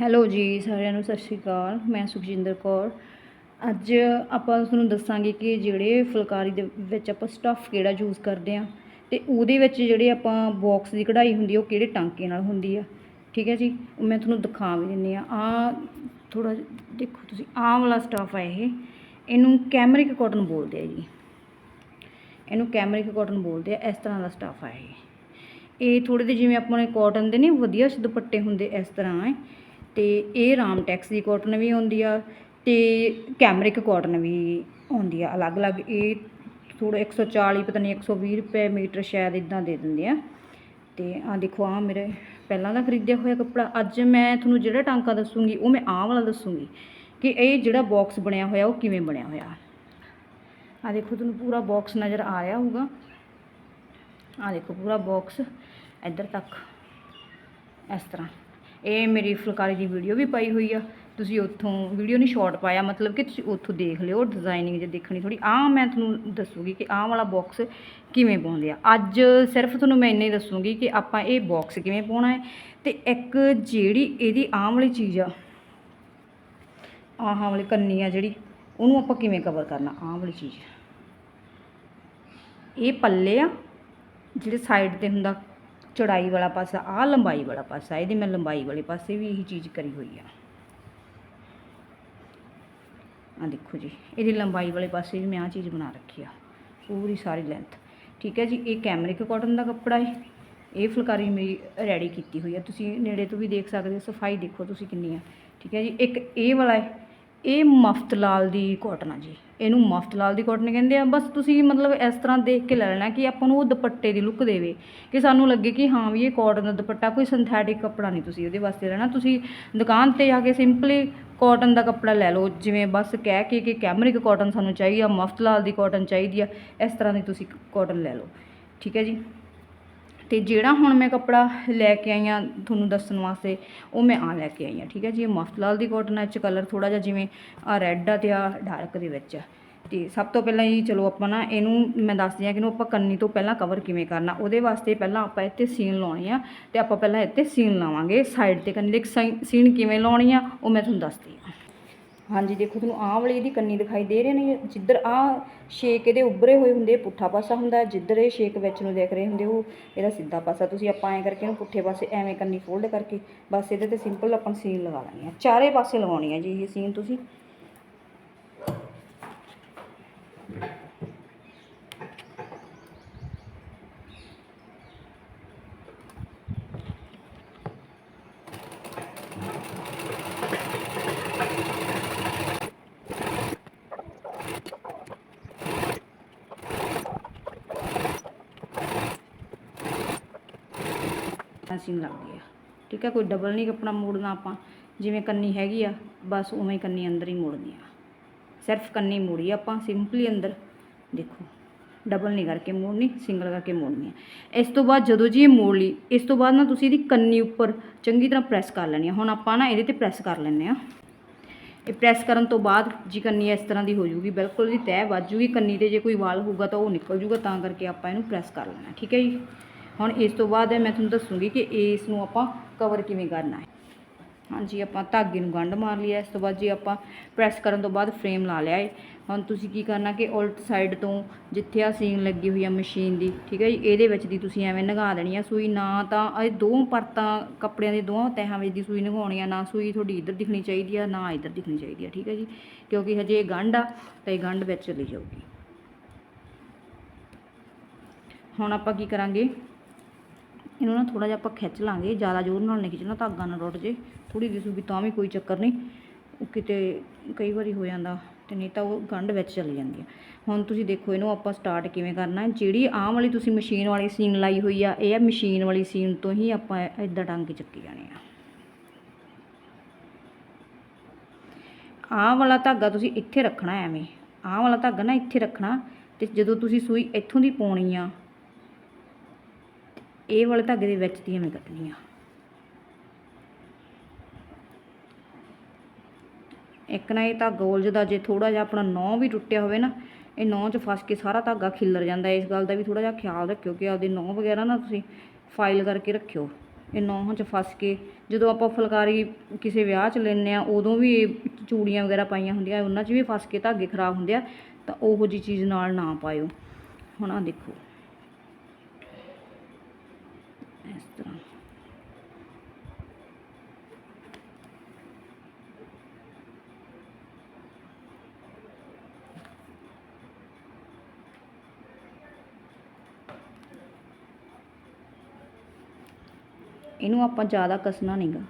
Hello ਜੀ, ਸਾਰਿਆਂ ਨੂੰ ਸਤਿ ਸ਼੍ਰੀ ਅਕਾਲ। ਮੈਂ ਸੁਖਜਿੰਦਰ ਕੌਰ। ਅੱਜ ਆਪਾਂ ਤੁਹਾਨੂੰ ਦੱਸਾਂਗੇ ਕਿ ਜਿਹੜੇ ਫੁਲਕਾਰੀ ਦੇ ਵਿੱਚ ਆਪਾਂ ਸਟੱਫ ਕਿਹੜਾ ਯੂਜ਼ ਕਰਦੇ ਆ ਤੇ ਉਹਦੇ ਵਿੱਚ ਜਿਹੜੇ ਆਪਾਂ ਬਾਕਸ ਦੀ ਕਢਾਈ ਹੁੰਦੀ ਆ, ਉਹ ਕਿਹੜੇ ਟਾਂਕੇ ਨਾਲ ਹੁੰਦੀ ਆ। ਠੀਕ ਹੈ ਜੀ? ਉਹ ਮੈਂ ਤੁਹਾਨੂੰ ਦਿਖਾ ਵੀ ਦਿੰਨੀ ਆ ਆ ਥੋੜਾ ਦੇਖੋ ਤੁਸੀਂ, ਆਹ ਵਾਲਾ ਸਟੱਫ ਆ ਇਹ। ਇਹਨੂੰ ਕੈਮਰਿਕ ਕਾਟਨ ਬੋਲਦੇ ਆ ਜੀ। ਇਹਨੂੰ ਕੈਮਰਿਕ ਕਾਟਨ ਬੋਲਦੇ ਆ। ਇਸ ਤਰ੍ਹਾਂ ਦਾ ਸਟੱਫ ਆ ਇਹ। ਇਹ ਥੋੜੇ ਜਿਹੇ ਜਿਵੇਂ ਆਪਣੇ ਕਾਟਨ ਦੇ ਨੇ ਵਧੀਆ ਦੁਪੱਟੇ ਹੁੰਦੇ ਇਸ ਤਰ੍ਹਾਂ ਹੈ। ਅਤੇ ਇਹ ਰਾਮ ਟੈਕਸ ਦੀ ਕੋਟਨ ਵੀ ਆਉਂਦੀ ਆ ਅਤੇ ਕੈਮਰਿਕ ਕੋਟਨ ਵੀ ਆਉਂਦੀ ਆ ਅਲੱਗ-ਅਲੱਗ। ਇਹ ਥੋੜਾ 140 ਪਤਾ ਨਹੀਂ 120 ਰੁਪਏ ਮੀਟਰ ਸ਼ਾਇਦ ਇਦਾਂ ਦੇ ਦਿੰਦੇ ਆ। ਤੇ ਆ ਦੇਖੋ ਆ ਮੇਰੇ ਪਹਿਲਾਂ ਦਾ ਖਰੀਦਿਆ ਹੋਇਆ ਕੱਪੜਾ। ਅੱਜ ਮੈਂ ਤੁਹਾਨੂੰ ਜਿਹੜਾ ਟਾਂਕਾ ਦੱਸੂਗੀ, ਉਹ ਮੈਂ ਆਹ ਵਾਲਾ ਦੱਸੂਗੀ ਕਿ ਇਹ ਜਿਹੜਾ ਬਾਕਸ ਬਣਿਆ ਹੋਇਆ, ਉਹ ਕਿਵੇਂ ਬਣਿਆ ਹੋਇਆ। ਆ ਦੇਖੋ, ਤੁਹਾਨੂੰ ਪੂਰਾ ਬਾਕਸ ਨਜ਼ਰ ਆ ਰਿਹਾ ਹੋਊਗਾ। ਆ ਦੇਖੋ, ਪੂਰਾ ਬਾਕਸ ਇੱਧਰ ਤੱਕ। ਇਸ ਤਰ੍ਹਾਂ। ਇਹ ਮੇਰੀ ਫੁਲਕਾਰੀ ਦੀ ਵੀਡੀਓ ਵੀ ਪਾਈ ਹੋਈ ਆ। ਤੁਸੀਂ ਉੱਥੋਂ ਵੀਡੀਓ ਨਹੀਂ ਸ਼ਾਰਟ ਪਾਇਆ, ਮਤਲਬ ਕਿ ਤੁਸੀਂ ਉੱਥੋਂ ਦੇਖ ਲਿਓ ਡਿਜ਼ਾਈਨਿੰਗ ਜੇ ਦੇਖਣੀ ਥੋੜੀ ਆਹ ਮੈਂ ਤੁਹਾਨੂੰ ਦੱਸੂਗੀ ਕਿ ਆਹ ਵਾਲਾ ਬਾਕਸ ਕਿਵੇਂ ਪਾਉਂਦੇ ਆ। ਅੱਜ ਸਿਰਫ ਤੁਹਾਨੂੰ ਮੈਂ ਇੰਨਾ ਹੀ ਦੱਸੂਗੀ ਕਿ ਆਪਾਂ ਇਹ ਬਾਕਸ ਕਿਵੇਂ ਪਾਉਣਾ ਹੈ ਤੇ ਇੱਕ ਜਿਹੜੀ ਇਹਦੀ ਆਹ ਵਾਲੀ ਚੀਜ਼ ਆ, ਆਹ ਵਾਲੀ ਕੰਨੀ ਆ ਜਿਹੜੀ, ਉਹਨੂੰ ਆਪਾਂ ਕਿਵੇਂ ਕਵਰ ਕਰਨਾ, ਆਹ ਵਾਲੀ ਚੀਜ਼। ਇਹ ਪੱਲੇ ਆ, ਜਿਹੜੇ ਸਾਈਡ ਤੇ ਹੁੰਦਾ। ਚੜਾਈ ਵਾਲਾ ਪਾਸਾ ਆ ਲੰਬਾਈ ਵਾਲਾ ਪਾਸਾ, ਇਹਦੀ ਮੈਂ ਲੰਬਾਈ ਵਾਲੇ ਪਾਸੇ ਵੀ ਇਹੀ ਚੀਜ਼ ਕਰੀ ਹੋਈ ਆ। ਆ ਦੇਖੋ ਜੀ, ਇਹਦੀ ਲੰਬਾਈ ਵਾਲੇ ਪਾਸੇ ਵੀ ਮੈਂ ਆ ਚੀਜ਼ ਬਣਾ ਰੱਖੀ ਆ, ਪੂਰੀ ਸਾਰੀ ਲੈਂਥ ਠੀਕ ਹੈ ਜੀ, ਇਹ ਕੈਮਰਿਕ ਕਾਟਨ ਦਾ ਕੱਪੜਾ ਹੈ, ਇਹ ਫੁਲਕਾਰੀ ਮੇਰੀ ਰੈਡੀ ਕੀਤੀ ਹੋਈ ਆ। ਤੁਸੀਂ ਨੇੜੇ ਤੋਂ ਵੀ ਦੇਖ ਸਕਦੇ ਹੋ, ਸਫ਼ਾਈ ਦੇਖੋ ਤੁਸੀਂ ਕਿੰਨੀ ਆ। ਠੀਕ ਹੈ ਜੀ, ਇੱਕ ਇਹ ਵਾਲਾ ਹੈ, ਇਹ ਮਫਤ ਲਾਲ ਦੀ ਕਾਟਨ ਆ ਜੀ। ਇਹਨੂੰ ਮਫਤ ਲਾਲ ਦੀ ਕਾਟਨ ਕਹਿੰਦੇ ਆ। ਬਸ ਤੁਸੀਂ ਮਤਲਬ ਇਸ ਤਰ੍ਹਾਂ ਦੇਖ ਕੇ ਲੈ ਲੈਣਾ ਕਿ ਆਪਾਂ ਨੂੰ ਉਹ ਦੁਪੱਟੇ ਦੀ ਲੁੱਕ ਦੇਵੇ ਕਿ ਸਾਨੂੰ ਲੱਗੇ ਕਿ ਹਾਂ ਵੀ ਇਹ ਕਾਟਨ ਦਾ ਦੁਪੱਟਾ ਕੋਈ ਸਿੰਥੈਟਿਕ ਕੱਪੜਾ ਨਹੀਂ ਤੁਸੀਂ ਉਹਦੇ ਵਾਸਤੇ ਲੈਣਾ। ਤੁਸੀਂ ਦੁਕਾਨ ਤੇ ਜਾ ਕੇ ਸਿੰਪਲੀ ਕਾਟਨ ਦਾ ਕੱਪੜਾ ਲੈ ਲਓ। ਜਿਵੇਂ ਬਸ ਕਹਿ ਕੇ ਕਿ ਕੈਮਰਿਕ ਕਾਟਨ ਸਾਨੂੰ ਚਾਹੀਦੀ ਆ ਮਫਤ ਲਾਲ ਦੀ ਕਾਟਨ ਚਾਹੀਦੀ ਆ, ਇਸ ਤਰ੍ਹਾਂ ਦੀ ਤੁਸੀਂ ਕਾਟਨ ਲੈ ਲਓ। ਠੀਕ ਹੈ ਜੀ? ਤੇ ਜਿਹੜਾ ਹੁਣ ਮੈਂ ਕੱਪੜਾ ਲੈ ਕੇ ਆਈ ਹਾਂ ਤੁਹਾਨੂੰ ਦੱਸਣ ਵਾਸਤੇ, ਉਹ ਮੈਂ ਆ ਲੈ ਕੇ ਆਈ ਹਾਂ, ਠੀਕ ਹੈ ਜੀ? ਇਹ ਮਫਤਲਾਲ ਦੀ ਕਾਟਨ ਹੈ ਚ ਕਲਰ ਥੋੜਾ ਜਿਹਾ ਜਿਵੇਂ ਆ ਰੈੱਡ ਆ ਤੇ ਆ ਡਾਰਕ ਦੇ ਵਿੱਚ। ਆ ਤੇ ਸਭ ਤੋਂ ਪਹਿਲਾਂ ਜੀ ਚਲੋ ਆਪਾਂ ਨਾ ਇਹਨੂੰ ਮੈਂ ਦੱਸਦੀ ਹਾਂ ਕਿ ਇਹਨੂੰ ਆਪਾਂ ਕੰਨੀ ਤੋਂ ਪਹਿਲਾਂ ਕਵਰ ਕਿਵੇਂ ਕਰਨਾ, ਉਹਦੇ ਵਾਸਤੇ ਪਹਿਲਾਂ ਆਪਾਂ ਇੱਥੇ ਸੀਨ ਲਾਉਣੀ ਆ ਤੇ ਆਪਾਂ ਪਹਿਲਾਂ ਇੱਥੇ ਸੀਨ ਲਾਵਾਂਗੇ ਸਾਈਡ ਤੇ ਕੰਨੀ। ਦੇ ਸੀਨ ਕਿਵੇਂ ਲਾਉਣੀ ਆ, ਉਹ ਮੈਂ ਤੁਹਾਨੂੰ ਦੱਸਦੀ ਹਾਂ। ਹਾਂਜੀ, ਦੇਖੋ ਤੁਹਾਨੂੰ ਆਹ ਵਾਲੀ ਇਹਦੀ ਕੰਨੀ ਦਿਖਾਈ ਦੇ ਰਹੇ ਨੇ ਜਿੱਧਰ ਆਹ ਸ਼ੇਕ ਇਹਦੇ ਉੱਭਰੇ ਹੋਏ ਹੁੰਦੇ ਪੁੱਠਾ ਪਾਸਾ ਹੁੰਦਾ, ਜਿੱਧਰ ਇਹ ਸ਼ੇਕ ਵਿੱਚ ਨੂੰ ਦੇਖ ਰਹੇ ਹੁੰਦੇ, ਉਹ ਇਹਦਾ ਸਿੱਧਾ ਪਾਸਾ। ਤੁਸੀਂ ਆਪਾਂ ਐਂ ਕਰਕੇ ਇਹਨੂੰ ਪੁੱਠੇ ਪਾਸੇ ਐਵੇਂ ਕੰਨੀ ਫੋਲਡ ਕਰਕੇ, ਬਸ ਇਹਦੇ ਤੇ ਸਿੰਪਲ ਆਪਾਂ ਸੀਨ ਲਗਾ ਲੈਣੀ ਆ ਚਾਰੇ ਪਾਸੇ ਲਗਾਉਣੀ ਆ ਜੀ ਇਹ ਸੀਨ ਤੁਸੀਂ। ਸੀਨ ਲੱਗਦੀ ਆ। ਠੀਕ ਹੈ ਕੋਈ ਡਬਲ ਨਹੀਂ ਕੱਪੜਾ ਮੋੜਨਾ ਆਪਾਂ। ਜਿਵੇਂ ਕੰਨੀ ਹੈਗੀ ਆ, ਬਸ ਉਵੇਂ ਕੰਨੀ ਅੰਦਰ ਹੀ ਮੋੜਨੀ ਆ। ਸਿਰਫ ਕੰਨੀ ਮੋੜੀ ਆਪਾਂ, ਸਿੰਪਲੀ ਅੰਦਰ। ਦੇਖੋ ਡਬਲ ਨਹੀਂ ਕਰਕੇ ਮੋੜਨੀ ਸਿੰਗਲ ਕਰਕੇ ਮੋੜਨੀ ਆ। ਇਸ ਤੋਂ ਬਾਅਦ ਜਦੋਂ ਜੀ ਇਹ ਮੋੜ ਲਈ, ਇਸ ਤੋਂ ਬਾਅਦ ਨਾ ਤੁਸੀਂ ਇਹਦੀ ਕੰਨੀ ਉੱਪਰ ਚੰਗੀ ਤਰ੍ਹਾਂ ਪ੍ਰੈਸ ਕਰ ਲੈਣੀ ਆ। ਹੁਣ ਆਪਾਂ ਨਾ ਇਹਦੇ ਤੇ ਪ੍ਰੈਸ ਕਰ ਲੈਂਦੇ ਆ। ਇਹ ਪ੍ਰੈਸ ਕਰਨ ਤੋਂ ਬਾਅਦ ਜੀ ਕੰਨੀ ਇਸ ਤਰ੍ਹਾਂ ਦੀ ਹੋ ਜੂਗੀ, ਬਿਲਕੁਲ ਦੀ ਤੈਅ ਵੱਜ ਜੂਗੀ। ਕੰਨੀ ਤੇ ਜੇ ਕੋਈ ਵਾਲ ਹੋਊਗਾ ਤਾਂ ਉਹ ਨਿਕਲ ਜੂਗਾ, ਤਾਂ ਕਰਕੇ ਆਪਾਂ ਇਹਨੂੰ ਪ੍ਰੈਸ ਕਰ ਲੈਣਾ। ਠੀਕ ਹੈ ਜੀ? ਹੁਣ ਇਸ ਤੋਂ ਬਾਅਦ ਮੈਂ ਤੁਹਾਨੂੰ ਦੱਸੂਗੀ ਕਿ ਇਸ ਨੂੰ ਆਪਾਂ ਕਵਰ ਕਿਵੇਂ ਕਰਨਾ ਹੈ। ਹਾਂਜੀ, ਆਪਾਂ ਧਾਗੇ ਨੂੰ ਗੰਢ ਮਾਰ ਲਿਆ। ਇਸ ਤੋਂ ਬਾਅਦ ਜੀ ਆਪਾਂ ਪ੍ਰੈਸ ਕਰਨ ਤੋਂ ਬਾਅਦ ਫਰੇਮ ਲਾ ਲਿਆ ਹੈ, ਹੁਣ ਤੁਸੀਂ ਕੀ ਕਰਨਾ ਕਿ ਉਲਟ ਸਾਈਡ ਤੋਂ ਜਿੱਥੇ ਆ ਸੀਨ ਲੱਗੀ ਹੋਈ ਆ ਮਸ਼ੀਨ ਦੀ, ਠੀਕ ਹੈ ਜੀ, ਇਹਦੇ ਵਿੱਚ ਦੀ ਤੁਸੀਂ ਐਵੇਂ ਨਗਾ ਦੇਣੀ ਆ ਸੂਈ। ਨਾ ਤਾਂ ਇਹ ਦੋ ਪਰਤਾਂ, ਕੱਪੜਿਆਂ ਦੇ ਦੋਹਾਂ ਤਹਿਾਂ ਵਿੱਚ ਦੀ ਸੂਈ ਨਗਾਉਣੀ ਆ, ਨਾ ਸੂਈ ਤੁਹਾਡੀ ਇੱਧਰ ਦਿਖਣੀ ਚਾਹੀਦੀ ਆ, ਨਾ ਇੱਧਰ ਦਿਖਣੀ ਚਾਹੀਦੀ ਆ, ਠੀਕ ਹੈ ਜੀ, ਕਿਉਂਕਿ ਹਜੇ ਇਹ ਗੰਢ ਆ, ਤਾਂ ਇਹ ਗੰਢ ਵਿੱਚ ਚਲੀ ਜਾਊਗੀ। ਹੁਣ ਆਪਾਂ ਕੀ ਕਰਾਂਗੇ? ਇਹਨੂੰ ਨਾ ਥੋੜਾ ਜਿਹਾ ਆਪਾਂ ਖਿੱਚ ਲਾਂਗੇ, ਜ਼ਿਆਦਾ ਜ਼ੋਰ ਨਾਲ ਨਹੀਂ ਖਿੱਚਣਾ, ਧਾਗਾ ਨਾ ਟੁੱਟ ਜੇ ਥੋੜੀ ਜਿਹੀ ਵੀ ਤਾਂ ਵੀ ਕੋਈ ਚੱਕਰ ਨਹੀਂ। ਉਹ ਕਿਤੇ ਕਈ ਵਾਰੀ ਹੋ ਜਾਂਦਾ ਤੇ ਨਹੀਂ ਤਾਂ ਉਹ ਗੰਢ ਵਿੱਚ ਚਲੀ ਜਾਂਦੀ ਆ। ਹੁਣ ਤੁਸੀਂ ਦੇਖੋ ਇਹਨੂੰ ਆਪਾਂ ਸਟਾਰਟ ਕਿਵੇਂ ਕਰਨਾ ਹੈ। ਜਿਹੜੀ ਆਹ ਵਾਲੀ ਤੁਸੀਂ ਮਸ਼ੀਨ ਵਾਲੀ ਸੀਨ ਲਾਈ ਹੋਈ ਆ, ਇਹ ਆ ਮਸ਼ੀਨ ਵਾਲੀ ਸੀਨ ਤੋਂ ਹੀ ਆਪਾਂ ਇਦਾਂ ਟੰਗ ਚੱਕੀ ਜਾਣੇ ਆ। ਆਹ ਵਾਲਾ ਧਾਗਾ ਤੁਸੀਂ ਇੱਥੇ ਰੱਖਣਾ ਐਵੇਂ, ਆਹ ਵਾਲਾ ਧਾਗਾ ਨਾ ਇੱਥੇ ਰੱਖਣਾ ਤੇ ਜਦੋਂ ਤੁਸੀਂ ਸੂਈ ਇੱਥੋਂ ਦੀ ਪਾਉਣੀ ਆ ਇਹ ਵਾਲੇ ਧਾਗੇ ਦੇ ਵਿੱਚ ਦੀਆਂ ਐਵੇਂ ਕੱਟਣੀਆਂ। ਇੱਕ ਨਾ ਇਹ ਧਾਗਾ ਉਲਝਦਾ ਜੇ ਥੋੜਾ ਜਿਹਾ ਆਪਣਾ ਨੌ ਵੀ ਟੁੱਟਿਆ ਹੋਵੇ ਨਾ, ਇਹ ਨੌ 'ਚ ਫਸ ਕੇ ਸਾਰਾ ਧਾਗਾ ਖਿੱਲਰ ਜਾਂਦਾ। ਇਸ ਗੱਲ ਦਾ ਵੀ ਥੋੜਾ ਜਿਹਾ ਖਿਆਲ ਰੱਖਿਓ ਕਿ ਆਪਦੇ ਨੌ ਵਗੈਰਾ ਨਾ ਤੁਸੀਂ ਫਾਈਲ ਕਰਕੇ ਰੱਖਿਓ। ਇਹ ਨੌਹਾਂ 'ਚ ਫਸ ਕੇ ਜਦੋਂ ਆਪਾਂ ਫੁਲਕਾਰੀ ਕਿਸੇ ਵਿਆਹ 'ਚ ਲੈਂਦੇ ਆ ਉਦੋਂ ਵੀ ਚੂੜੀਆਂ ਵਗੈਰਾ ਪਾਈਆਂ ਹੁੰਦੀਆਂ, ਉਹਨਾਂ 'ਚ ਵੀ ਫਸ ਕੇ ਧਾਗੇ ਖਰਾਬ ਹੁੰਦੇ ਆ, ਤਾਂ ਉਹੋ ਜੀ ਚੀਜ਼ ਨਾਲ ਨਾ ਪਾਇਓ। ਹੁਣ ਆ ਦੇਖੋ ਇਸ ਤਰ੍ਹਾਂ ਇਹਨੂੰ ਆਪਾਂ ਜ਼ਿਆਦਾ ਕੱਸਣਾ ਨਹੀਂ ਗਾ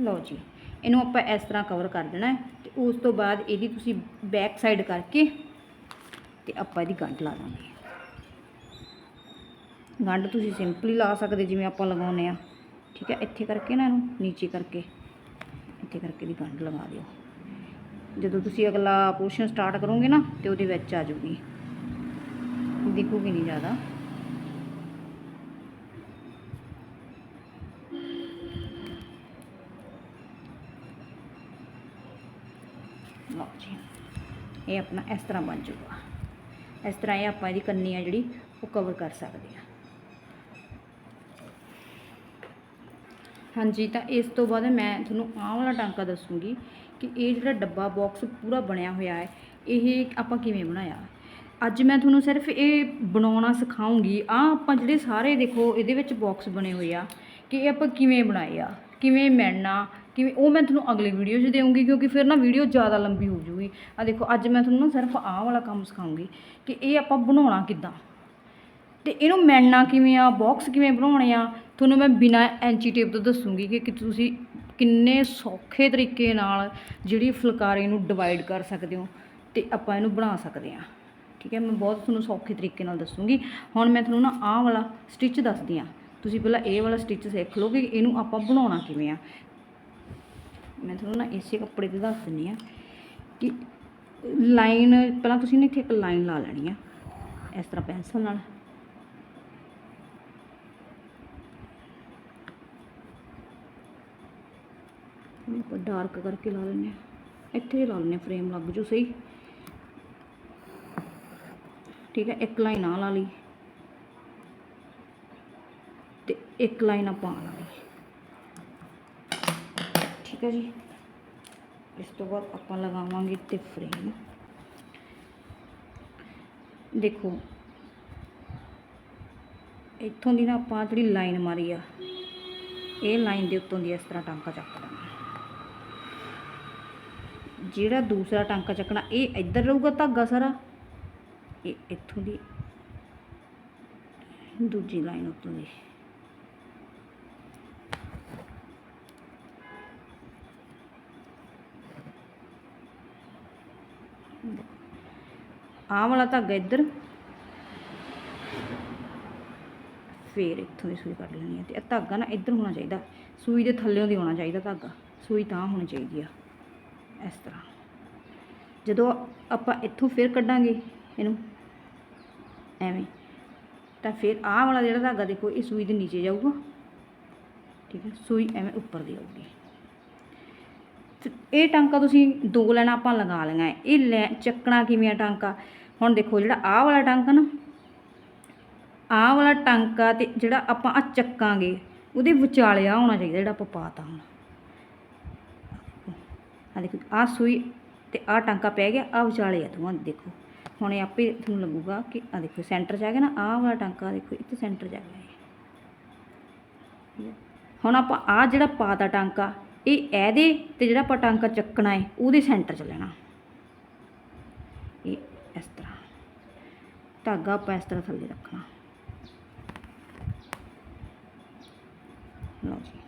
ਲਓ ਜੀ, ਇਹਨੂੰ ਆਪਾਂ ਇਸ ਤਰ੍ਹਾਂ ਕਵਰ ਕਰ ਦੇਣਾ ਹੈ ਤੇ ਉਸ ਤੋਂ ਬਾਅਦ ਇਹਦੀ ਤੁਸੀਂ ਬੈਕ ਸਾਈਡ ਕਰਕੇ ਤੇ ਆਪਾਂ ਇਹਦੀ ਗੰਢ ਲਾ ਦਾਂਗੇ। ਗੰਢ ਤੁਸੀਂ ਸਿੰਪਲੀ ਲਾ ਸਕਦੇ ਜਿਵੇਂ ਆਪਾਂ ਲਗਾਉਂਦੇ ਆ ਠੀਕ ਹੈ, ਇੱਥੇ ਕਰਕੇ ਨਾ ਇਹਨੂੰ, ਨੀਚੇ ਕਰਕੇ। ਇੱਥੇ ਕਰਕੇ ਦੀ ਗੰਢ ਲਗਾ ਦਿਓ। ਜਦੋਂ ਤੁਸੀਂ ਅਗਲਾ ਪੋਰਸ਼ਨ ਸਟਾਰਟ ਕਰੋਗੇ ਨਾ ਤੇ ਉਹਦੇ ਵਿੱਚ ਆ ਜਾਊਗੀ। ਦਿਖੂਗੀ ਨਹੀਂ ਜ਼ਿਆਦਾ। ਇਹ ਆਪਣਾ ਇਸ ਤਰ੍ਹਾਂ ਬਣ ਜਾਊਗਾ। ਇਸ ਤਰ੍ਹਾਂ ਇਹ ਆਪਾਂ ਇਹਦੀ ਕੰਨੀ ਆ ਜਿਹੜੀ, ਉਹ ਕਵਰ ਕਰ ਸਕਦੇ ਆ। ਹਾਂਜੀ, ਤਾਂ ਇਸ ਤੋਂ ਬਾਅਦ ਮੈਂ ਤੁਹਾਨੂੰ ਆਹ ਵਾਲਾ ਟਾਂਕਾ ਦੱਸੂਗੀ ਕਿ ਇਹ ਜਿਹੜਾ ਡੱਬਾ ਬਾਕਸ ਪੂਰਾ ਬਣਿਆ ਹੋਇਆ ਹੈ, ਇਹ ਆਪਾਂ ਕਿਵੇਂ ਬਣਾਇਆ? ਅੱਜ ਮੈਂ ਤੁਹਾਨੂੰ ਸਿਰਫ ਇਹ ਬਣਾਉਣਾ ਸਿਖਾਉਂਗੀ। ਆ ਆਪਾਂ ਜਿਹੜੇ ਸਾਰੇ ਦੇਖੋ, ਇਹਦੇ ਵਿੱਚ ਬਾਕਸ ਬਣੇ ਹੋਏ ਆ ਕਿ ਇਹ ਆਪਾਂ ਕਿਵੇਂ ਬਣਾਏ ਆ, ਕਿਵੇਂ ਮਿਲਣਾ ਕਿਵੇਂ, ਉਹ ਮੈਂ ਤੁਹਾਨੂੰ ਅਗਲੀ ਵੀਡੀਓ 'ਚ ਦੇਵਾਂਗੀ ਕਿਉਂਕਿ ਫਿਰ ਨਾ ਵੀਡੀਓ ਜ਼ਿਆਦਾ ਲੰਬੀ ਹੋ ਜੂਗੀ ਆ ਦੇਖੋ, ਅੱਜ ਮੈਂ ਤੁਹਾਨੂੰ ਨਾ ਸਿਰਫ ਆਹ ਵਾਲਾ ਕੰਮ ਸਿਖਾਉਂਗੀ ਕਿ ਇਹ ਆਪਾਂ ਬਣਾਉਣਾ ਕਿੱਦਾਂ। ਤੇ ਇਹਨੂੰ ਮੈਣਾ ਕਿਵੇਂ ਆ ਬਾਕਸ ਕਿਵੇਂ ਬਣਾਉਣੇ ਆ, ਤੁਹਾਨੂੰ ਮੈਂ ਬਿਨਾ ਐਂਚੀ ਟੇਪ ਤੋਂ ਦੱਸੂਗੀ ਕਿ ਤੁਸੀਂ ਕਿੰਨੇ ਸੌਖੇ ਤਰੀਕੇ ਨਾਲ ਜਿਹੜੀ ਫੁਲਕਾਰੀ ਨੂੰ ਡਿਵਾਈਡ ਕਰ ਸਕਦੇ ਹੋ ਤੇ ਆਪਾਂ ਇਹਨੂੰ ਬਣਾ ਸਕਦੇ ਆ ਠੀਕ ਹੈ, ਮੈਂ ਬਹੁਤ ਤੁਹਾਨੂੰ ਸੌਖੇ ਤਰੀਕੇ ਨਾਲ ਦੱਸੂਗੀ। ਹੁਣ ਮੈਂ ਤੁਹਾਨੂੰ ਨਾ ਆਹ ਵਾਲਾ ਸਟਿਚ ਦੱਸਦੀ ਆ ਤੁਸੀਂ ਪਹਿਲਾਂ ਇਹ ਵਾਲਾ ਸਟਿਚ ਸਿੱਖ ਲਓ ਕਿ ਇਹਨੂੰ ਆਪਾਂ ਬਣਾਉਣਾ ਕਿਵੇਂ ਆ। ਮੈਂ ਤੁਹਾਨੂੰ ਨਾ ਇਸੇ ਕੱਪੜੇ ਤੇ ਦੱਸ ਦਿੰਦੀ ਆ ਕਿ ਲਾਈਨ, ਪਹਿਲਾਂ ਤੁਸੀਂ ਨਾ ਇੱਥੇ ਇੱਕ ਲਾਈਨ ਲਾ ਲੈਣੀ ਆ, ਇਸ ਤਰ੍ਹਾਂ ਪੈਨਸਲ ਨਾਲ। ਆਪਾਂ ਡਾਰਕ ਕਰਕੇ ਲਾ ਲੈਂਦੇ ਆ। ਇੱਥੇ ਲਾ ਲੈਂਦੇ ਫਰੇਮ ਲੱਗ ਜੂ ਸਹੀ। ਠੀਕ ਹੈ ਇੱਕ ਲਾਈਨ ਆ ਲਾ ਲਈ। ਤੇ ਇੱਕ ਲਾਈਨ ਆਪਾਂ ਆ ਲਾ ਲਈ। ਠੀਕ ਹੈ ਜੀ। ਇਸ ਤੋਂ ਬਾਅਦ ਆਪਾਂ ਲਗਾਵਾਂਗੇ ਤੇ ਫਰੇਮ ਦੇਖੋ, ਇੱਥੋਂ ਦੀ ਨਾ ਆਪਾਂ ਜਿਹੜੀ ਲਾਈਨ ਮਾਰੀ ਆ, ਇਹ ਲਾਈਨ ਦੇ ਉੱਤੋਂ ਦੀ ਇਸ ਤਰ੍ਹਾਂ ਟਾਂਕਾ ਚੱਕ ਦੇਣਾ ਜਿਹੜਾ ਦੂਸਰਾ ਟਾਂਕਾ ਚੱਕਣਾ, ਇਹ ਇੱਧਰ ਰਹੂਗਾ ਧਾਗਾ ਸਾਰਾ, ਇਹ ਇੱਥੋਂ ਦੀ, ਦੂਜੀ ਲਾਈਨ ਉੱਤੋਂ ਦੀ। ਆਹ ਵਾਲਾ ਧਾਗਾ ਇੱਧਰ। ਫੇਰ ਇੱਥੋਂ ਦੀ ਸੂਈ ਕੱਢ ਲੈਣੀ ਹੈ ਤੇ ਇਹ ਧਾਗਾ ਨਾ ਇੱਧਰ ਹੋਣਾ ਚਾਹੀਦਾ। ਸੂਈ ਦੇ ਥੱਲੇੋਂ ਦੀ ਹੋਣਾ ਚਾਹੀਦਾ ਧਾਗਾ। ਸੂਈ ਤਾਂ ਹੋਣੀ ਚਾਹੀਦੀ ਆ, ਇਸ ਤਰ੍ਹਾਂ। ਜਦੋਂ ਆਪਾਂ ਇੱਥੋਂ ਫੇਰ ਕੱਢਾਂਗੇ ਇਹਨੂੰ, ਐਵੇਂ, ਤਾਂ ਫਿਰ ਆਹ ਵਾਲਾ ਜਿਹੜਾ ਧਾਗਾ ਦੇਖੋ, ਇਹ ਸੂਈ ਦੇ ਨੀਚੇ ਜਾਊਗਾ। ਠੀਕ ਹੈ, ਸੂਈ ਐਵੇਂ ਉੱਪਰ ਦੀ ਆਊਗੀ। ਇਹ ਟਾਂਕਾ ਤੁਸੀਂ ਦੋ ਲੈਣਾ ਆਪਾਂ ਲਗਾ ਲਈਆਂ। ਇਹ ਲੈ ਚੱਕਣਾ ਕਿਵੇਂ ਆ ਟਾਂਕਾ? ਹੁਣ ਦੇਖੋ ਜਿਹੜਾ ਆਹ ਵਾਲਾ ਟਾਂਕਾ ਨਾ, ਆਹ ਵਾਲਾ ਟਾਂਕਾ ਤੇ ਜਿਹੜਾ ਆਪਾਂ ਆ ਚੱਕਾਂਗੇ, ਉਹਦੇ ਵਿਚਾਲੇ ਆ ਹੋਣਾ ਚਾਹੀਦਾ ਜਿਹੜਾ ਆਪਾਂ ਪਾਤਾ ਹੁਣ। ਆ ਦੇਖੋ ਆ ਸੂਈ ਤੇ ਆ ਟਾਂਕਾ ਪੈ ਗਿਆ ਆ ਵਿਚਾਲੇ ਆ ਦੋਵਾਂ ਦੇਖੋ। ਹੁਣ ਇਹ ਆਪੇ ਤੁਹਾਨੂੰ ਲੱਗੂਗਾ ਕਿ ਆ ਦੇਖੋ, ਸੈਂਟਰ 'ਚ ਆ ਗਿਆ ਨਾ, ਆਹ ਵਾਲਾ ਟਾਂਕਾ, ਦੇਖੋ ਇੱਥੇ ਸੈਂਟਰ 'ਚ ਆ ਗਿਆ ਹੁਣ ਆਪਾਂ ਆ ਜਿਹੜਾ ਪਾਤਾ ਟਾਂਕਾ ਇਹ ਇਹਦੇ ਤੇ ਜਿਹੜਾ ਆਪਾਂ ਟਾਂਕਾ ਚੱਕਣਾ ਹੈ ਉਹਦੇ ਸੈਂਟਰ 'ਚ ਲੈਣਾ। ਇਹ ਇਸ ਤਰ੍ਹਾਂ। ਧਾਗਾ ਆਪਾਂ ਇਸ ਤਰ੍ਹਾਂ ਥੱਲੇ ਰੱਖਣਾ। ਲਓ ਜੀ।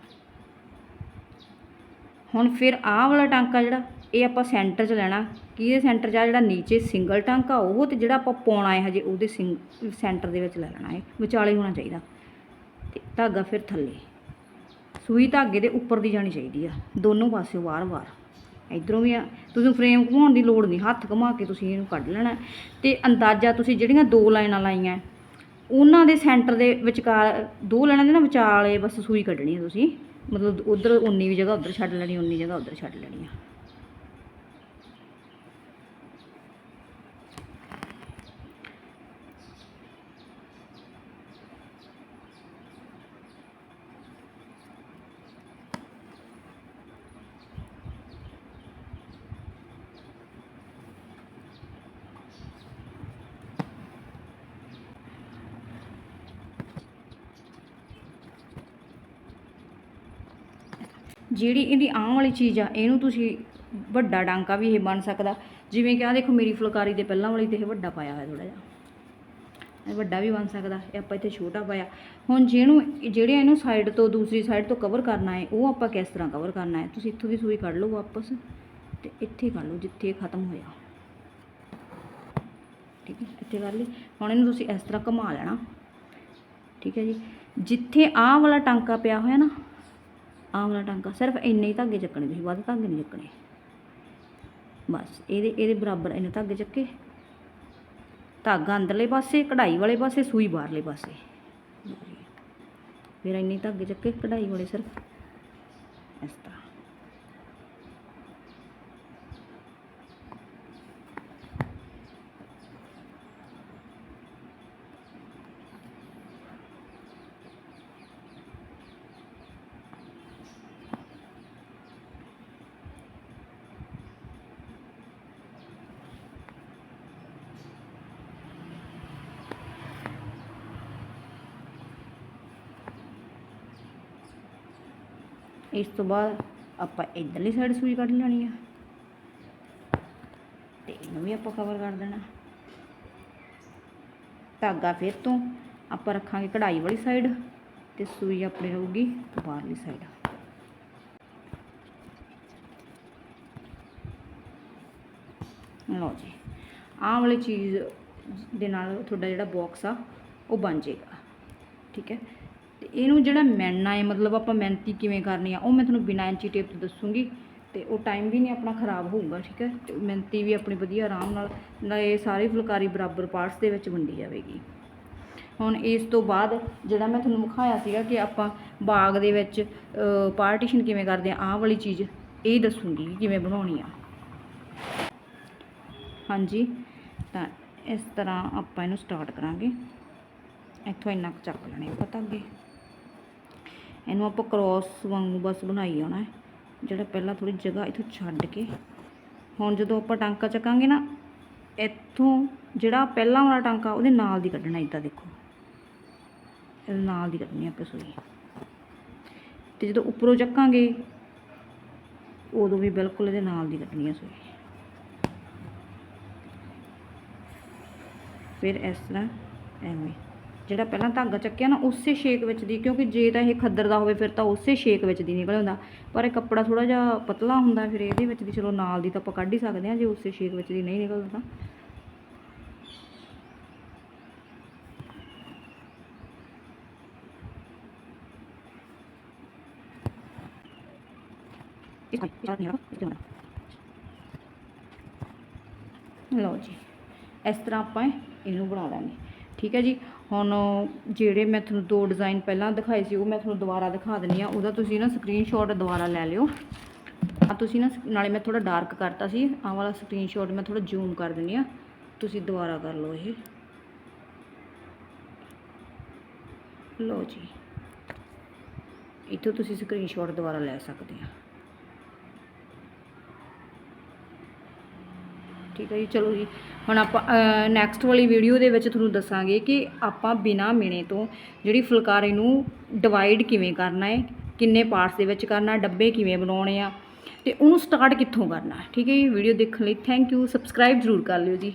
ਹੁਣ ਫਿਰ ਆਹ ਵਾਲਾ ਟਾਂਕਾ ਜਿਹੜਾ, ਇਹ ਆਪਾਂ ਸੈਂਟਰ 'ਚ ਲੈਣਾ। ਕਿਹਦੇ ਸੈਂਟਰ 'ਚ? ਆ ਜਿਹੜਾ ਨੀਚੇ ਸਿੰਗਲ ਟਾਂਕਾ, ਉਹ ਤੇ ਜਿਹੜਾ ਆਪਾਂ ਪਾਉਣਾ ਹੈ ਹਜੇ, ਉਹਦੇ ਸਿੰਗ ਸੈਂਟਰ ਦੇ ਵਿੱਚ ਲੈ ਲੈਣਾ ਹੈ ਵਿਚਾਲੇ ਹੋਣਾ ਚਾਹੀਦਾ। ਤੇ ਧਾਗਾ ਫਿਰ ਥੱਲੇ। ਸੂਈ ਧਾਗੇ ਦੇ ਉੱਪਰ ਦੀ ਜਾਣੀ ਚਾਹੀਦੀ ਆ, ਦੋਨੋਂ ਪਾਸੇ ਵਾਰ-ਵਾਰ ਇਧਰੋਂ ਵੀ ਆ, ਤੁਸੀਂ ਫਰੇਮ ਘੁਮਾਉਣ ਦੀ ਲੋੜ ਨਹੀਂ, ਹੱਥ ਘੁਮਾ ਕੇ ਤੁਸੀਂ ਇਹਨੂੰ ਕੱਢ ਲੈਣਾ। ਤੇ ਅੰਦਾਜ਼ਾ ਤੁਸੀਂ ਜਿਹੜੀਆਂ ਦੋ ਲਾਈਨਾਂ ਲਾਈਆਂ, ਉਹਨਾਂ ਦੇ ਸੈਂਟਰ ਦੇ ਵਿਚਕਾਰ, ਦੋ ਲਾਈਨਾਂ ਦੇ ਨਾ ਵਿਚਾਲੇ ਬਸ ਸੂਈ ਕੱਢਣੀ ਹੈ ਤੁਸੀਂ। ਮਤਲਬ ਉਧਰ ਉਨੀ ਵੀ ਜਗ੍ਹਾ, ਉਧਰ ਛੱਡ ਲੈਣੀ, ਉਨੀ ਜਗ੍ਹਾ, ਉਧਰ ਛੱਡ ਲੈਣੀ ਆ। ਜਿਹੜੀ ਇਹਦੀ ਆਹ ਵਾਲੀ ਚੀਜ਼ ਆ, ਇਹਨੂੰ ਤੁਸੀਂ ਵੱਡਾ ਡਾਂਕਾ ਵੀ ਇਹ ਬਣ ਸਕਦਾ। ਜਿਵੇਂ ਕਿ ਆ ਦੇਖੋ, ਮੇਰੀ ਫੁਲਕਾਰੀ ਦੇ ਪਹਿਲਾਂ ਵਾਲੀ ਤੇ ਇਹ ਵੱਡਾ ਪਾਇਆ ਹੋਇਆ ਥੋੜਾ ਜਿਹਾ। ਇਹ ਵੱਡਾ ਵੀ ਬਣ ਸਕਦਾ, ਇਹ ਆਪਾਂ ਇੱਥੇ ਛੋਟਾ ਪਾਇਆ। ਹੁਣ ਜਿਹਨੂੰ, ਜਿਹੜੇ ਇਹਨੂੰ ਸਾਈਡ ਤੋਂ ਦੂਸਰੀ ਸਾਈਡ ਤੋਂ ਕਵਰ ਕਰਨਾ ਹੈ, ਉਹ ਆਪਾਂ ਕਿਸ ਤਰ੍ਹਾਂ ਕਵਰ ਕਰਨਾ ਹੈ? ਤੁਸੀਂ ਇੱਥੋਂ ਦੀ ਸੂਈ ਕੱਢ ਲਓ ਵਾਪਸ ਤੇ ਇੱਥੇ ਕਰ ਲਓ, ਜਿੱਥੇ ਇਹ ਖਤਮ ਹੋਇਆ। ਠੀਕ ਹੈ, ਇੱਥੇ ਕਰ ਲਈ। ਹੁਣ ਇਹਨੂੰ ਤੁਸੀਂ ਇਸ ਤਰ੍ਹਾਂ ਘੁਮਾ ਲੈਣਾ। ਠੀਕ ਹੈ ਜੀ। ਜਿੱਥੇ ਆਹ ਵਾਲਾ ਟਾਂਕਾ ਪਿਆ ਹੋਇਆ ਨਾ ਆਹ ਵਾਲਾ ਟਾਂਕਾ, ਸਿਰਫ ਇੰਨੇ ਹੀ ਧਾਗੇ ਚੱਕਣੇ, ਤੁਸੀਂ ਵੱਧ ਧਾਗੇ ਨਹੀਂ ਚੱਕਣੇ। ਬਸ, ਇਹਦੇ ਇਹਦੇ ਬਰਾਬਰ ਇੰਨੇ ਧਾਗੇ ਚੱਕੇ। ਧਾਗਾ ਅੰਦਰਲੇ ਪਾਸੇ, ਕਢਾਈ ਵਾਲੇ ਪਾਸੇ, ਸੂਈ ਬਾਹਰਲੇ ਪਾਸੇ। ਫਿਰ ਇੰਨੇ ਧਾਗੇ ਚੱਕੇ, ਕਢਾਈ ਵਾਲੇ ਸਿਰਫ। ਇਸ ਤਰ੍ਹਾਂ। ਇਸ ਤੋਂ ਬਾਅਦ ਆਪਾਂ ਇਧਰਲੀ ਸਾਈਡ ਸੂਈ ਕੱਢ ਲੈਣੀ ਆ। ਤੇ ਇਹਨੂੰ ਵੀ ਆਪਾਂ ਕਵਰ ਕਰ ਦੇਣਾ। ਧਾਗਾ ਫਿਰ ਤੋਂ ਆਪਾਂ ਰੱਖਾਂਗੇ ਕਢਾਈ ਵਾਲੀ ਸਾਈਡ ਤੇ ਸੂਈ ਆਪਣੀ ਰਹੂਗੀ ਬਾਹਰਲੀ ਸਾਈਡ ਲਓ ਜੀ, ਆਹ ਵਾਲੀ ਚੀਜ਼ ਦੇ ਨਾਲ ਤੁਹਾਡਾ ਜਿਹੜਾ ਬਾਕਸ ਆ, ਉਹ ਬਣ ਜਾਏਗਾ। ਠੀਕ ਹੈ? ਤੇ ਇਹਨੂੰ ਜਿਹੜਾ ਮੈਨਾ ਹੈ, ਮਤਲਬ ਆਪਾਂ ਮਿਹਨਤੀ ਕਿਵੇਂ ਕਰਨੀ ਆ, ਉਹ ਮੈਂ ਤੁਹਾਨੂੰ ਬਿਨਾਂ ਇੰਚੀ ਟੇਪ ਤੋਂ ਦੱਸੂਗੀ ਤੇ ਉਹ ਟਾਈਮ ਵੀ ਨਹੀਂ ਆਪਣਾ ਖਰਾਬ ਹੋਊਗਾ, ਠੀਕ ਹੈ? ਤੇ ਮਿਹਨਤੀ ਵੀ ਆਪਣੀ ਵਧੀਆ ਆਰਾਮ ਨਾਲ ਨਾਲ ਇਹ ਸਾਰੀ ਫੁਲਕਾਰੀ ਬਰਾਬਰ ਪਾਰਟਸ ਦੇ ਵਿੱਚ ਵੰਡੀ ਜਾਵੇਗੀ। ਹੁਣ ਇਸ ਤੋਂ ਬਾਅਦ ਜਿਹੜਾ ਮੈਂ ਤੁਹਾਨੂੰ ਵਿਖਾਇਆ ਸੀਗਾ ਕਿ ਆਪਾਂ ਬਾਗ ਦੇ ਵਿੱਚ ਪਾਰਟੀਸ਼ਨ ਕਿਵੇਂ ਕਰਦੇ ਆ, ਆਹ ਵਾਲੀ ਚੀਜ਼ ਇਹ ਦੱਸੂਗੀ ਕਿ ਕਿਵੇਂ ਬਣਾਉਣੀ ਆ। ਹਾਂਜੀ, ਤਾਂ ਇਸ ਤਰ੍ਹਾਂ ਆਪਾਂ ਇਹਨੂੰ ਸਟਾਰਟ ਕਰਾਂਗੇ। ਇੱਥੋਂ ਇੰਨਾ ਕੁ ਚੱਕ ਲੈਣੇ ਪਤਾ ਅੱਗੇ। ਇਹਨੂੰ ਆਪਾਂ ਕ੍ਰੋਸ ਵਾਂਗੂ ਬਸ ਬਣਾਈ ਆਉਣਾ ਹੈ। ਜਿਹੜਾ ਪਹਿਲਾਂ ਥੋੜੀ ਜਗ੍ਹਾ ਇੱਥੋਂ ਛੱਡ ਕੇ। ਹੁਣ ਜਦੋਂ ਆਪਾਂ ਟਾਂਕਾ ਚੱਕਾਂਗੇ ਨਾ, ਇੱਥੋਂ ਜਿਹੜਾ ਪਹਿਲਾਂ ਵਾਲਾ ਟਾਂਕਾ, ਉਹਦੇ ਨਾਲ ਦੀ ਕੱਢਣਾ ਇੱਦਾਂ ਦੇਖੋ। ਇਹਦੇ ਨਾਲ ਦੀ ਕੱਢਣੀ ਆਪਾਂ ਸੂਈ। ਤੇ ਜਦੋਂ ਉੱਪਰੋਂ ਚੱਕਾਂਗੇ, ਉਦੋਂ ਵੀ ਬਿਲਕੁਲ ਇਹਦੇ ਨਾਲ ਦੀ ਕੱਢਣੀ ਹੈ ਸੂਈ। ਫਿਰ ਇਸ ਤਰ੍ਹਾਂ ਐਵੇਂ। ਜਿਹੜਾ ਪਹਿਲਾਂ ਧਾਗਾ ਚੱਕਿਆ ਨਾ, ਉਸੇ ਸ਼ੇਕ ਵਿੱਚ ਦੀ, ਕਿਉਂਕਿ ਜੇ ਤਾਂ ਇਹ ਖੱਦਰ ਦਾ ਹੋਵੇ, ਫਿਰ ਤਾਂ ਉਸੇ ਸ਼ੇਕ ਵਿੱਚ ਦੀ ਨਿਕਲ ਆਉਂਦਾ ਪਰ ਇਹ ਕੱਪੜਾ ਥੋੜਾ ਜਿਹਾ ਪਤਲਾ ਹੁੰਦਾ, ਫਿਰ ਇਹਦੇ ਵਿੱਚ ਦੀ ਚਲੋ ਨਾਲ ਦੀ ਤਾਂ ਆਪਾਂ ਕੱਢ ਹੀ ਸਕਦੇ ਹਾਂ, ਜੇ ਉਸੇ ਸ਼ੇਕ ਵਿੱਚ ਦੀ ਨਹੀਂ ਨਿਕਲਦਾ ਤਾਂ। ਲਓ ਜੀ, ਇਸ ਤਰ੍ਹਾਂ ਆਪਾਂ ਇਹਨੂੰ ਬਣਾ ਲਾਂਗੇ ਠੀਕ ਹੈ ਜੀ? ਹੁਣ ਜਿਹੜੇ ਮੈਂ ਤੁਹਾਨੂੰ ਦੋ ਡਿਜ਼ਾਈਨ ਪਹਿਲਾਂ ਦਿਖਾਏ ਸੀ, ਉਹ ਮੈਂ ਤੁਹਾਨੂੰ ਦੁਬਾਰਾ ਦਿਖਾ ਦਿੰਦੀ ਆ ਉਹਦਾ ਤੁਸੀਂ ਨਾ ਸਕਰੀਨਸ਼ਾਟ ਦੁਬਾਰਾ ਲੈ ਲਿਓ। ਆ ਤੁਸੀਂ ਨਾ ਨਾਲੇ ਮੈਂ ਥੋੜਾ ਡਾਰਕ ਕਰਤਾ ਸੀ। ਆਹ ਵਾਲਾ ਸਕਰੀਨਸ਼ਾਟ ਮੈਂ ਥੋੜਾ ਜ਼ੂਮ ਕਰ ਦਿੰਦੀ ਆ ਤੁਸੀਂ ਦੁਬਾਰਾ ਕਰ ਲਓ ਇਹ। ਲਓ ਜੀ। ਇੱਥੋਂ ਤੁਸੀਂ ਸਕਰੀਨਸ਼ਾਟ ਦੁਬਾਰਾ ਲੈ ਸਕਦੇ ਆ ਠੀਕ ਹੈ ਜੀ, ਚਲੋ ਜੀ। ਹੁਣ ਆਪਾਂ ਨੈਕਸਟ ਵਾਲੀ ਵੀਡੀਓ ਦੇ ਵਿੱਚ ਤੁਹਾਨੂੰ ਦੱਸਾਂਗੇ ਕਿ ਆਪਾਂ ਬਿਨਾ ਮਿਣੇ ਤੋਂ ਜਿਹੜੀ ਫੁਲਕਾਰੀ ਨੂੰ ਡਿਵਾਈਡ ਕਿਵੇਂ ਕਰਨਾ ਹੈ, ਕਿੰਨੇ ਪਾਰਟਸ ਦੇ ਵਿੱਚ ਕਰਨਾ ਡੱਬੇ ਕਿਵੇਂ ਬਣਾਉਣੇ ਆ ਤੇ ਉਹਨੂੰ ਸਟਾਰਟ ਕਿੱਥੋਂ ਕਰਨਾ ਠੀਕ ਹੈ ਜੀ ਵੀਡੀਓ ਦੇਖਣ ਲਈ ਥੈਂਕ ਯੂ ਸਬਸਕ੍ਰਾਈਬ ਜ਼ਰੂਰ ਕਰ ਲਿਓ ਜੀ।